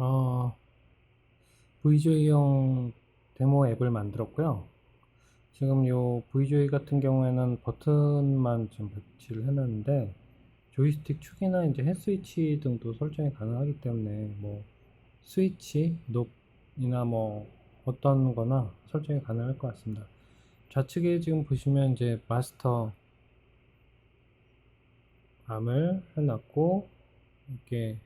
어, VJ용 데모 앱을 만들었고요. 지금 요 VJ 같은 경우에는 버튼만 좀 배치를 해놨는데 조이스틱 축이나 이제 햇 스위치 등도 설정이 가능하기 때문에 뭐 스위치, 높이나 뭐 어떤 거나 설정이 가능할 것 같습니다. 좌측에 지금 보시면 이제 마스터 암을 해놨고 이렇게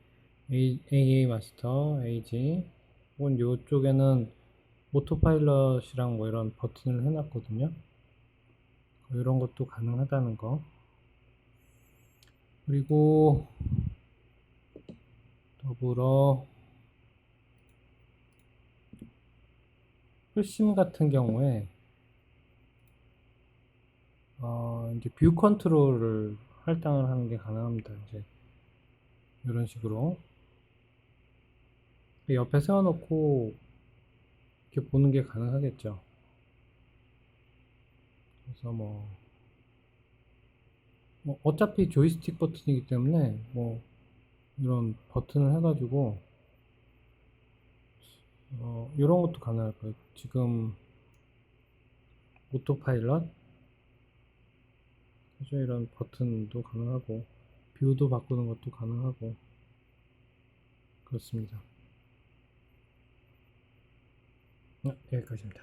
AA 마스터, AG 혹은 요쪽에는 오토파일럿이랑 뭐 이런 버튼을 해놨거든요. 이런 것도 가능하다는 거. 그리고 더불어 풀심 같은 경우에 어, 이제 뷰 컨트롤을 할당을 하는 게 가능합니다. 이제 이런 식으로 옆에 세워놓고 이렇게 보는 게 가능하겠죠. 그래서 뭐, 뭐 어차피 조이스틱 버튼이기 때문에 뭐 이런 버튼을 해가지고 어, 이런 것도 가능할 거예요. 지금 오토파일럿 그래서 이런 버튼도 가능하고 뷰도 바꾸는 것도 가능하고 그렇습니다. 네, 여기까지입니다.